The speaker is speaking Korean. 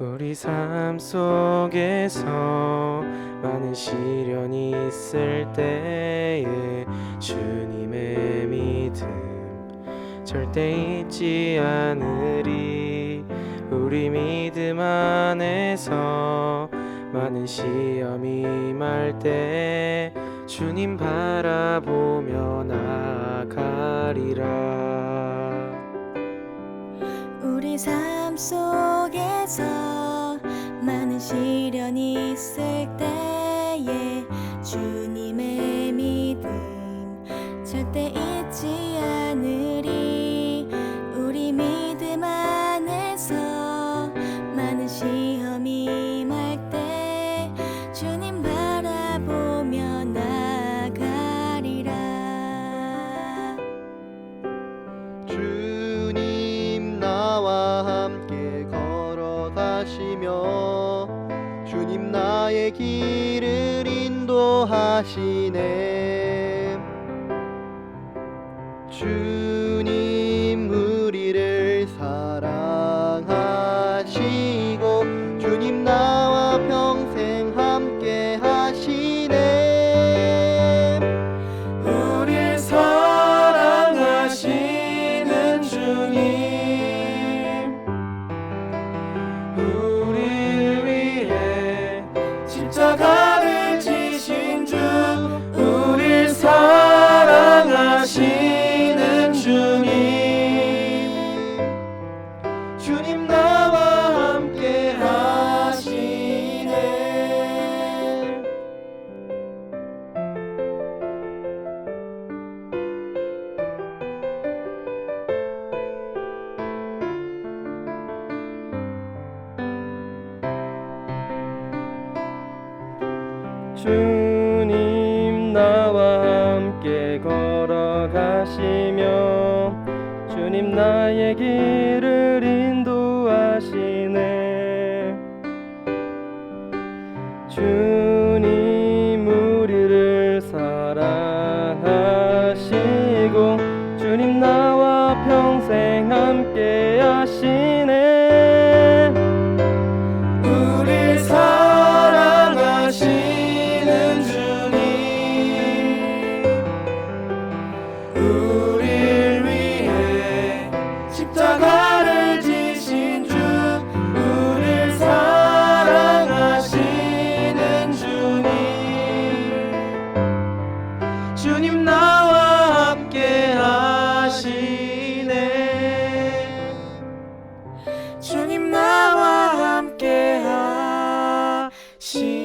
우리 삶 속에서 많은 시련이 있을 때에 주님의 믿음 절대 잊지 않으리. 우리 믿음 안에서 많은 시험이 임할 때 주님 바라보며 나아가리라. 우리 삶속 있을 때에 주님의 믿음 절대 잊지 않으리. 우리 믿음 안에서 많은 시험이 임할 때 주님 바라보며 나가리라. 주님 나와 함께 걸어가시며 주님 나의 길을 인도하시네. 주님 우리를 사랑하시 주님 나와 함께 걸어가시며 주님 나의 길을 인도하시네. 주님 우리를 사랑하시고 주님 나와 평생 함께 십자가를 지신 주 우릴 사랑하시는 주님. 주님 나와 함께 하시네. 주님 나와 함께 하시네.